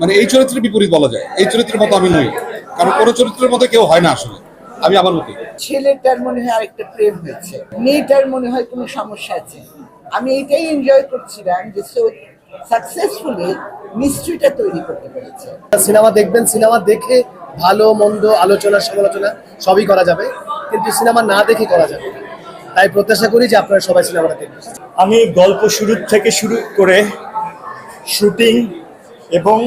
মানে এই চরিত্রের বিপরীত বলা যায়। এই চরিত্রের মতো আমি নই। কারণ কোনো চরিত্রের মতো কেউ হয় না আসলে। আমি আমার মতো ছেলেটার মনে হয় আরেকটা প্রেম হয়েছে। মেয়েটার মনে হয় কোনো সমস্যা আছে। আমি এটাই এনজয় করছিলাম যে সাকসেসফুলি মিস্ট্রিটা তৈরি করতে পেরেছে। সিনেমা দেখবেন সিনেমা দেখে ভালো মন্দ আলোচনা সমালোচনা সবই করা যাবে। কিন্তু সিনেমা না দেখে করা যাবে তাই প্রত্যাশা করি যে আপনারা সবাই সিনেমাটা দেখবেন। আমি গল্প শুরু থেকে শুরু করে শুটিং এবং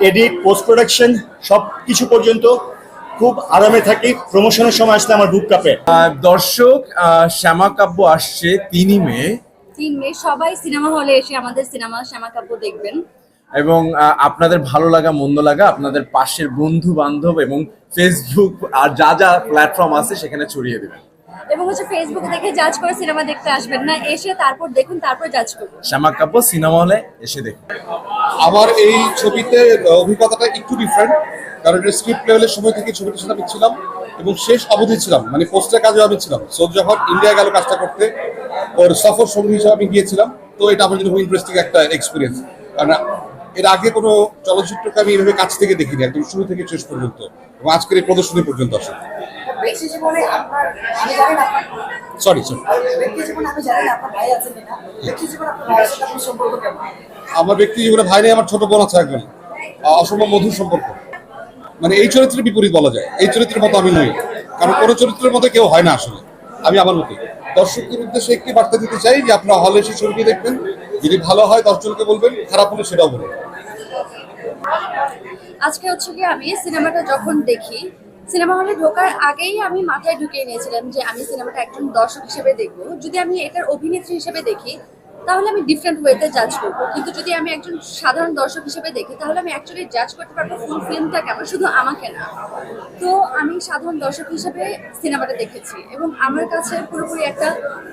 এডিট পোস্ট প্রোডাকশন সব কিছু পর্যন্ত খুব আরামে থাকি। প্রমোশনের সময় আসলে আমার বুক কাঁপে আহ, দর্শক আহ, শ্যামা কাব্য আসছে তিনই মে। তিন মে সবাই সিনেমা হলে এসে আমাদের সিনেমা শ্যামা কাব্য দেখবেন। এবং আহ, আপনাদের ভালো লাগা মন্দ লাগা আপনাদের পাশের বন্ধু বান্ধব এবং ফেসবুক আর যা যা প্ল্যাটফর্ম আছে সেখানে ছড়িয়ে দেবেন। এবং হচ্ছে ফেসবুকে দেখে জাজ করে সিনেমা দেখতে আসবেন না এসে তারপর দেখুন তারপর জাজ করুন। শ্যামা কাব্য সিনেমা হলে এসে দেখুন। আমার এই ছবিতে অভিজ্ঞতাটা একটু ডিফারেন্ট কারণ এটা স্ক্রিপ্ট লেভেলের সময় থেকে ছবিটির সাথে আমি ছিলাম এবং শেষ অবধি ছিলাম মানে পোস্টের কাজেও আমি ছিলাম। সো যখন ইন্ডিয়া গেল কাজটা করতে ওর সফর সঙ্গী হিসেবে আমি গিয়েছিলাম তো এটা আমার জন্য খুব ইন্টারেস্টিং একটা এক্সপিরিয়েন্স কারণ এর আগে কোনো চলচ্চিত্রকে আমি এইভাবে কাছ থেকে দেখিনি একদম শুরু থেকে শেষ পর্যন্ত এবং আজকের এই প্রদর্শনী পর্যন্ত আসলে। ব্যক্তি জীবনে আপনার আমি জানি না সরি সরি ব্যক্তি জীবনে আমি জানি না আপনার ভাই আছেন কিনা। ব্যক্তি জীবনে আপনার ভাইয়ের সাথে আপনার সম্পর্ক কেমন? আমার ব্যক্তি জীবনে ভাই নেই আমার ছোট বোন আছে একজন। অসম্ভব মধুর সম্পর্ক। মানে এই চরিত্রের বিপরীত বলা যায়। এই চরিত্রের মতো আমি নই। কারণ কোনো চরিত্রের মতো কেউ হয় না আসলে। আমি আমার মতো দর্শকদের উদ্দেশ্যে একটি বার্তা দিতে চাই যে আপনারা হলে এসে ছবিটি দেখবেন। যদি ভালো হয় দশজনকে বলবেন খারাপ হলে সেটাও বলবেন। আজকে হচ্ছে কি আমি সিনেমাটা যখন দেখি সিনেমা হলে ঢোকার আগেই আমি মাথায় ঢুকিয়ে নিয়েছিলাম যে আমি সিনেমাটা একজন দর্শক হিসেবে দেখব। যদি আমি এটার অভিনেত্রী হিসেবে দেখি, তাহলে আমি ডিফারেন্ট ওয়েতে জাজ করব। কিন্তু যদি আমি একজন সাধারণ দর্শক হিসেবে দেখি, তাহলে আমি অ্যাকচুয়ালি জাজ করতে পারব ফুল ফিল্মটা কেমন? শুধু আমাকে না। তো আমি সাধারণ দর্শক হিসেবে সিনেমাটা দেখেছি এবং আমার কাছে পুরোপুরি একটা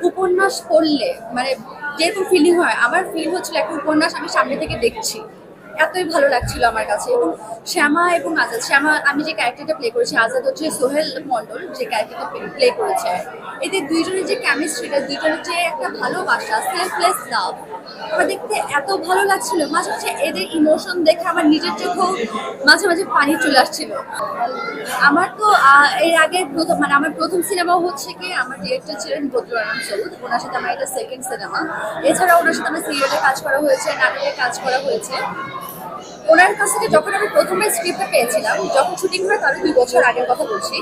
উপন্যাস পড়লে মানে যেরকম ফিলিং হয়, আমার ফিল হচ্ছিল একটা উপন্যাস আমি সামনে থেকে দেখছি। এতই ভালো লাগছিল আমার কাছে। এবং শ্যামা এবং আজাদ, শ্যামা, আমি যে ক্যারেক্টারটা প্লে করেছি, আজাদ হচ্ছে সোহেল মন্ডল যে ক্যারেক্টারটা প্লে করেছে। এদের দুইজনের যে কেমিস্ট্রিটা দুইজনের যে একটা ভালোবাসা সেলফলেস লাভ আমার দেখতে এত ভালো লাগছিল। মাঝে মাঝে এদের ইমোশন দেখে আমার নিজের চোখেও মাঝে মাঝে পানি চলে আসছিল। আমার তো এর আগে প্রথম মানে আমার প্রথম সিনেমা হচ্ছে কি, আমার ডিরেক্টর ছিলেন বদরুল সৌদ ওনার সাথে আমার এটা সেকেন্ড সিনেমা এছাড়া ওনার সাথে আমার সিরিয়ালে কাজ করা হয়েছে, নাটকে কাজ করা হয়েছে। ওনার কাছ থেকে যখন আমি প্রথমে স্ক্রিপ্টটা পেয়েছিলাম, যখন শুটিং হয় তার দুই বছর আগের কথা বলছি,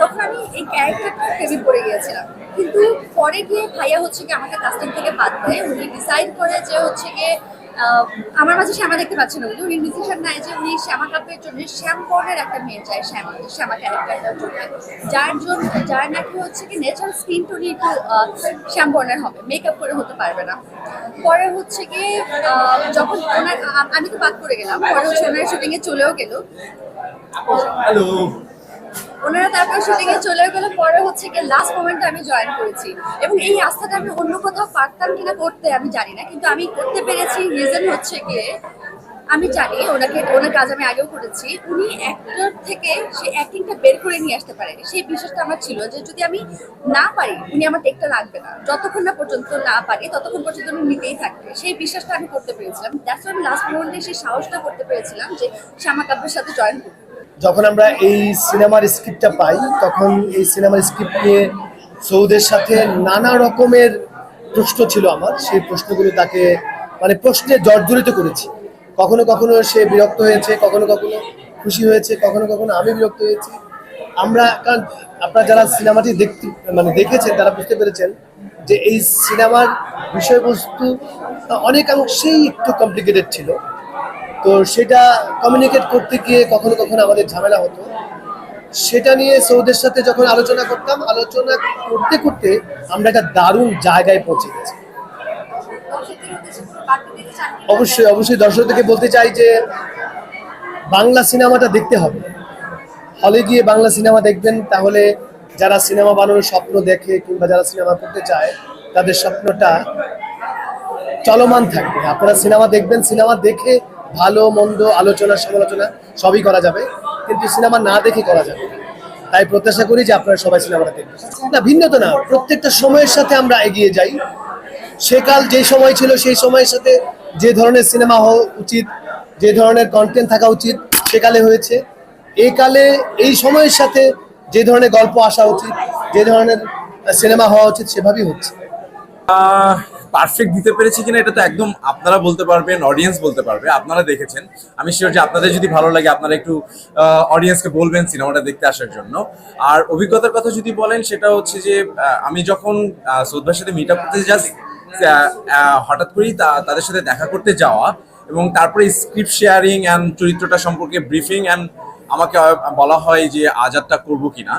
তখন আমি এই ক্যারেক্টারটা প্রেমে পড়ে গিয়েছিলাম। কিন্তু পরে গিয়ে ভাইয়া হচ্ছে কি আমাকে কাস্টিং থেকে বাদ দেয় উনি ডিসাইড করে যে হচ্ছে গিয়ে আমার মাঝে শ্যামা দেখতে পাচ্ছেন উনি উনি ডিসিশন নেয় যে উনি শ্যামা কাপের জন্য শ্যাম বর্ণের একটা মেয়ে চায় শ্যামা শ্যামা ক্যারেক্টারটার জন্য। যার জন্য যার নাকি হচ্ছে কি ন্যাচারাল স্কিন টোনই একটু আহ, শ্যাম বর্ণের হবে মেকআপ করে হতে পারবে না। পরে হচ্ছে কি যখন ওনার আমি তো বাদ পড়ে গেলাম পরে হচ্ছে ওনার শুটিং এ চলেও গেল। হ্যালো ওনারা তারপর শুটিং চলে গেল। পরে হচ্ছে গিয়ে লাস্ট মোমেন্টে আমি জয়েন করেছি। এবং এই আস্থাটা আমি অন্য কোথাও পারতাম কিনা করতে আমি জানি না। কিন্তু আমি করতে পেরেছি। রিজন হচ্ছে গিয়ে আমি জানি ওনাকে, ওনার কাজ আমি আগেও করেছি। উনি অ্যাক্টর থেকে সেই অ্যাক্টিংটা বের করে নিয়ে আসতে পারে সেই বিশ্বাসটা আমার ছিল যে যদি আমি না পারি, উনি আমার টেকটা রাখবে না। যতক্ষণ না পর্যন্ত না পারি, ততক্ষণ পর্যন্ত উনি নিতেই থাকবে। সেই বিশ্বাসটা আমি করতে পেরেছিলাম। দ্যাটস আমি লাস্ট মোমেন্টে সেই সাহসটা করতে পেরেছিলাম যে শ্যামা কাব্যের সাথে জয়েন করব যখন আমরা এই সিনেমার স্ক্রিপ্টটা পাই, তখন এই সিনেমার স্ক্রিপ্ট নিয়ে সৌদের সাথে নানা রকমের প্রশ্ন ছিল আমার। সেই প্রশ্নগুলো তাকে মানে প্রশ্নে জর্জরিত করেছি। কখনো কখনো সে বিরক্ত হয়েছে, কখনো কখনো খুশি হয়েছে, কখনো কখনো আমি বিরক্ত হয়েছি। আমরা, কারণ আপনারা যারা সিনেমাটি দেখতে মানে দেখেছেন, তারা বুঝতে পেরেছেন যে এই সিনেমার বিষয়বস্তু অনেকাংশেই একটু কমপ্লিকেটেড ছিল। তো সেটা কমিউনিকেট করতে গিয়ে কখনো কখনো আমাদের ঝামেলা হতো। সেটা নিয়ে সৌদের সাথে যখন আলোচনা করতাম, আলোচনা করতে করতে আমরা একটা দারুণ জায়গায় পৌঁছে গেছি। অবশ্যই অবশ্যই দর্শকদেরকে বলতে চাই যে বাংলা সিনেমাটা দেখতে হবে। হলে গিয়ে বাংলা সিনেমা দেখবেন, তাহলে যারা সিনেমা বানানোর স্বপ্ন দেখে কিংবা যারা সিনেমা করতে চায়, তাদের স্বপ্নটা চলমান থাকবে। আপনারা সিনেমা দেখবেন, সিনেমা দেখে ভালো, মন্দ, আলোচনা, সমালোচনা সবই করা যাবে। কিন্তু সিনেমা না দেখে করা যাবে তাই প্রত্যাশা করি যে আপনারা সবাই সিনেমাটা দেখবেন। না ভিন্নতা না। প্রত্যেকটা সময়ের সাথে আমরা এগিয়ে যাই। সেকাল যে সময় ছিল, সেই সময়ের সাথে যে ধরনের সিনেমা হওয়া উচিত, যে ধরনের কন্টেন্ট থাকা উচিত সেকালে হয়েছে। এই কালে, এই সময়ের সাথে যে ধরনের গল্প আসা উচিত, যে ধরনের সিনেমা হওয়া উচিত, সেভাবেই হচ্ছে। পারফেক্ট দিতে পেরেছি কিনা এটা তো একদম আপনারা বলতে পারবেন অডিয়েন্স বলতে পারবে, আপনারা দেখেছেন। আমি শিওর যে আপনাদের যদি ভালো লাগে, আপনারা একটু অডিয়েন্সকে বলবেন সিনেমাটা দেখতে আসার জন্য। আর অভিজ্ঞতার কথা যদি বলেন, সেটা হচ্ছে যে আমি যখন সৌদ্ধার সাথে মিট আপ করতে জাস্ট হঠাৎ করেই তাদের সাথে দেখা করতে যাওয়া এবং তারপরে স্ক্রিপ্ট শেয়ারিং অ্যান্ড চরিত্রটা সম্পর্কে ব্রিফিং অ্যান্ড আমাকে বলা হয় যে আজাদটা করব কিনা।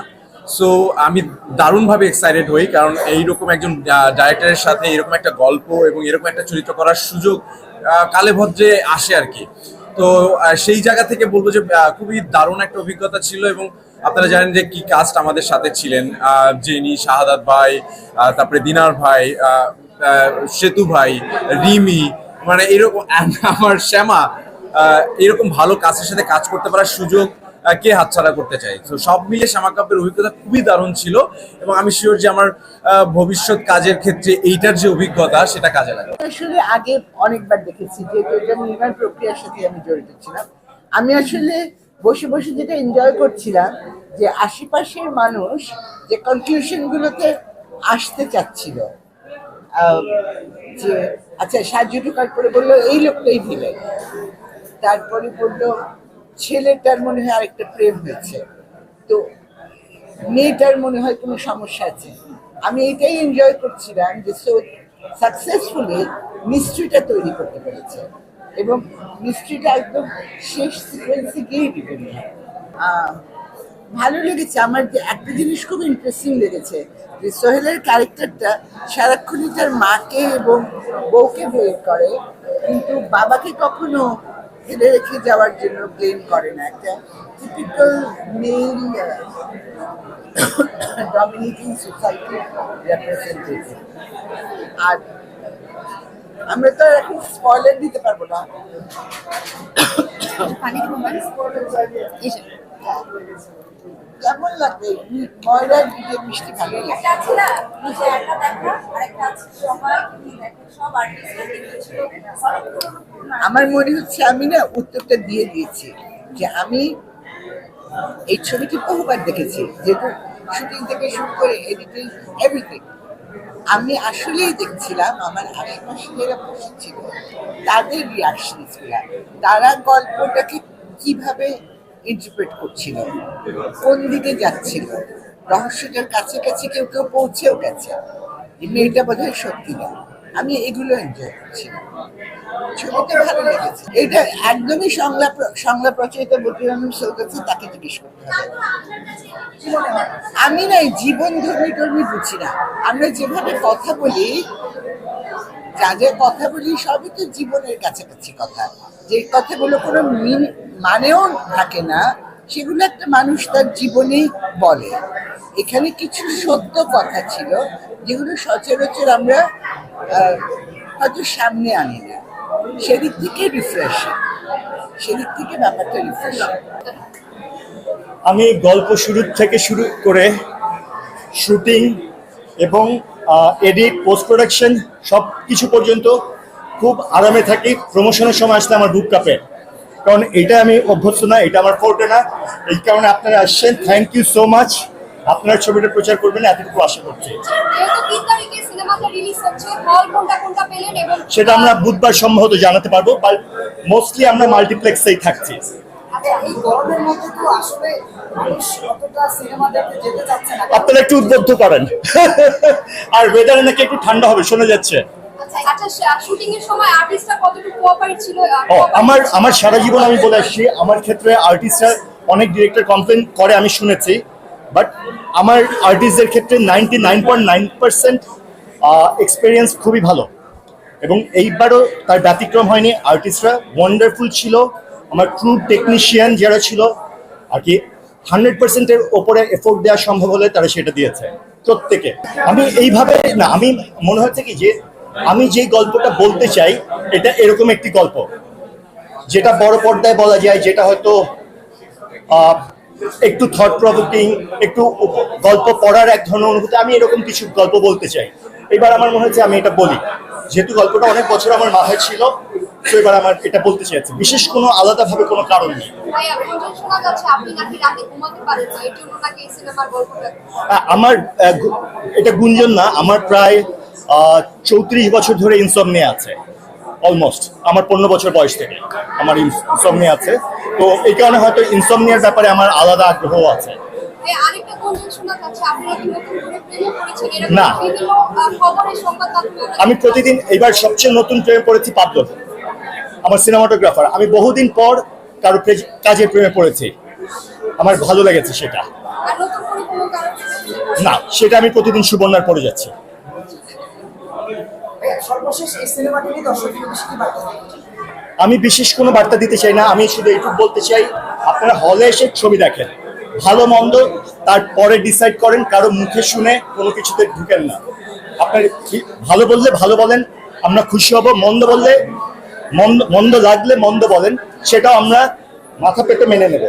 সো আমি দারুণভাবে এক্সাইটেড হই, কারণ এইরকম একজন ডাইরেক্টরের সাথে এরকম একটা গল্প এবং এরকম একটা চরিত্র করার সুযোগ কালে ভদ্রে আসে আর কি। তো সেই জায়গা থেকে বলব যে খুবই দারুণ একটা অভিজ্ঞতা ছিল এবং আপনারা জানেন যে, কি কাস্ট আমাদের সাথে ছিলেন জেনি শাহাদাত ভাই তারপরে দিনার ভাই সেতু ভাই, রিমি মানে এরকম, আমার শ্যামা এরকম ভালো কাজের সাথে কাজ করতে পারার সুযোগ কে হাতছাড়া করতে চাই তো সব মিলিয়ে শ্যামা কাপের অভিজ্ঞতা খুবই দারুণ ছিল এবং আমি শিওর যে আমার ভবিষ্যৎ কাজের ক্ষেত্রে এইটার যে অভিজ্ঞতা সেটা কাজে লাগে আসলে আগে অনেকবার দেখেছি যেহেতু এটা নির্মাণ প্রক্রিয়ার সাথে আমি জড়িত ছিলাম। আমি আসলে বসে বসে যেটা এনজয় করছিলাম যে আশেপাশের মানুষ যে কনক্লুশন গুলোতে আসতে চাচ্ছিল যে আচ্ছা সাহায্য ঢোকার পরে বলল, এই লোকটাই ভিলেন তারপরে বলল ছেলেটার মনে হয় আরেকটা প্রেম হয়েছে। তো মেয়েটার মনে হয় কোনো সমস্যা আছে। আমি এটাই এনজয় করছিলাম যে সো সাকসেসফুলি মিস্ট্রিটা তৈরি করতে পেরেছে। এবং মিস্ট্রিটা একদম শেষ সিকোয়েন্সে গিয়ে বিভিন্ন ভালো লেগেছে। আমার যে একটা জিনিস খুব ইন্টারেস্টিং লেগেছে যে সোহেলের ক্যারেক্টারটা সারাক্ষণই তার মাকে এবং বউকে ব্লেম করে। কিন্তু বাবাকে কখনো ফেলে রেখে যাওয়ার জন্য ক্লেম করে না। একটা typical main dominating society representative আর আমরা তো এখন স্পয়লার দিতে পারব না। পানি কেমন লাগবে? মিষ্টি ভালো লাগে আমার মনে হচ্ছে আমি না উত্তরটা দিয়ে দিয়েছি যে আমি এই ছবিটি বহুবার দেখেছি যেহেতু শুটিং থেকে শুরু করে এডিটিং এভরিথিং আমি আসলেই দেখছিলাম আমার আশেপাশে যারা বসেছিল তাদের রিয়াকশনস তারা গল্পটাকে কীভাবে ইন্টারপ্রেট করছিল, কোন দিকে যাচ্ছিল, রহস্যটার কাছাকাছি কেউ কেউ পৌঁছেও গেছে। মেয়েটা বোধ হয় সত্যি না। আমি এগুলো এনজয় করছিলাম ছবিটা ভালো লেগেছে। এটা একদমই সংলাপ সংলাপ রচয়িতা বটির রহমান তাকে জিজ্ঞেস করতে হবে। আমি না জীবন ধর্মী টর্মী বুঝি না। আমরা যেভাবে কথা বলি যা যা কথা বলি, সবই তো জীবনের কাছাকাছি কথা। যে কথাগুলো কোনো মিন- মানেও থাকে না, সেগুলো একটা মানুষ তার জীবনেই বলে। এখানে কিছু সত্য কথা ছিল, যেগুলো সচরাচর আমরা হয়তো সামনে আনি না। সেদিক থেকে রিফ্রেশিং সেদিক থেকে ব্যাপারটা রিফ্রেশিং আমি গল্প শুরু থেকে শুরু করে শুটিং এবং এডিট পোস্ট প্রোডাকশন সব কিছু পর্যন্ত খুব আরামে থাকি। প্রমোশনের সময় আসলে আমার বুক কাপে কারণ এটা আমি অভ্যস্ত না এটা আমার ফোর্টে না। এই কারণে আপনারা আসছেন। থ্যাংক ইউ সো মাচ আপনার ছবিটা প্রচার করবেন এতটুকু আশা করছি। সেটা আমরা বুধবার সম্ভবত জানাতে পারব মোস্টলি আমরা মাল্টিপ্লেক্সেই থাকছি। এই গরমের মধ্যে তো আসলে মানুষ অতটা সিনেমা দেখতে যেতে চাচ্ছে না। আপনারা একটু উদ্বুদ্ধ করেন। আর ওয়েদারে নাকি একটু ঠান্ডা হবে শোনা যাচ্ছে। আচ্ছা cooperate আমার আমার সারা জীবন আমি বলে আসছি আমার ক্ষেত্রে আর্টিস্টরা অনেক ডিরেক্টর কমপ্লেন করে আমি শুনেছি। বাট আমার আর্টিস্টদের ক্ষেত্রে ninety nine point nine percent experience খুবই ভালো। এবং এইবারও তার ব্যতিক্রম হয়নি। আর্টিস্টরা ওয়ান্ডারফুল ছিল। আমার ক্রু টেকনিশিয়ান যারা ছিল, আর কি হান্ড্রেড পার্সেন্টের ওপরে এফোর্ট দেওয়া সম্ভব হলে তারা সেটা দিয়েছে, প্রত্যেকে। আমি এইভাবে না, আমি মনে হচ্ছে কি যে আমি যে গল্পটা বলতে চাই, এটা এরকম একটি গল্প। যেটা বড় পর্দায় বলা যায়, যেটা হয়তো একটু থট প্রভোকিং একটু গল্প পড়ার এক ধরনের অনুভূতি, আমি এরকম কিছু গল্প বলতে চাই। এবার আমার মনে হচ্ছে আমি এটা বলি। যেহেতু গল্পটা অনেক বছর আমার মাথায় ছিল তো এবার আমার এটা বলতে চাইছি। বিশেষ কোনো আলাদাভাবে কোনো কারণ নেই। আমার আহ, এটা গুঞ্জন না আমার প্রায় চৌত্রিশ বছর ধরে ইনসমনিয়া আছে অলমোস্ট আমার পনেরো বছর বয়স থেকে আমার ইনসমনিয়া আছে। তো এই কারণে হয়তো ইনসমনিয়ার ব্যাপারে আমার আলাদা আগ্রহ আছে। আরেকটা গুঞ্জন শোনা যাচ্ছে আপনি নাকি নতুন করে প্রেমে পড়েছেন এরকম না। আমি প্রতিদিন এবার সবচেয়ে নতুন প্রেমে পড়েছি পাবলো আমার সিনেমাটোগ্রাফার। আমি বহুদিন পর কারও প্রে- কাজের প্রেমে পড়েছি। আমার ভালো লেগেছে সেটা। আর নতুন করে কোনো কারণ না সেটা আমি প্রতিদিন সুবর্ণার পড়ে যাচ্ছি। সর্বশেষ এই সিনেমাটি নিয়ে দর্শকদের বেশি কি বার্তা দেবেন? আমি বিশেষ কোনো বার্তা দিতে চাই না আমি শুধু এইটুকু বলতে চাই আপনারা হলে এসে ছবি দেখেন। ভালো মন্দ তারপরে ডিসাইড করেন কারও মুখে শুনে কোনো কিছুতে ঢুকেন না। আপনার ভালো বললে ভালো বলেন, আমরা খুশি হব, মন্দ বললে মন্দ মন্দ লাগলে মন্দ বলেন সেটা আমরা মাথা পেটে মেনে নেব।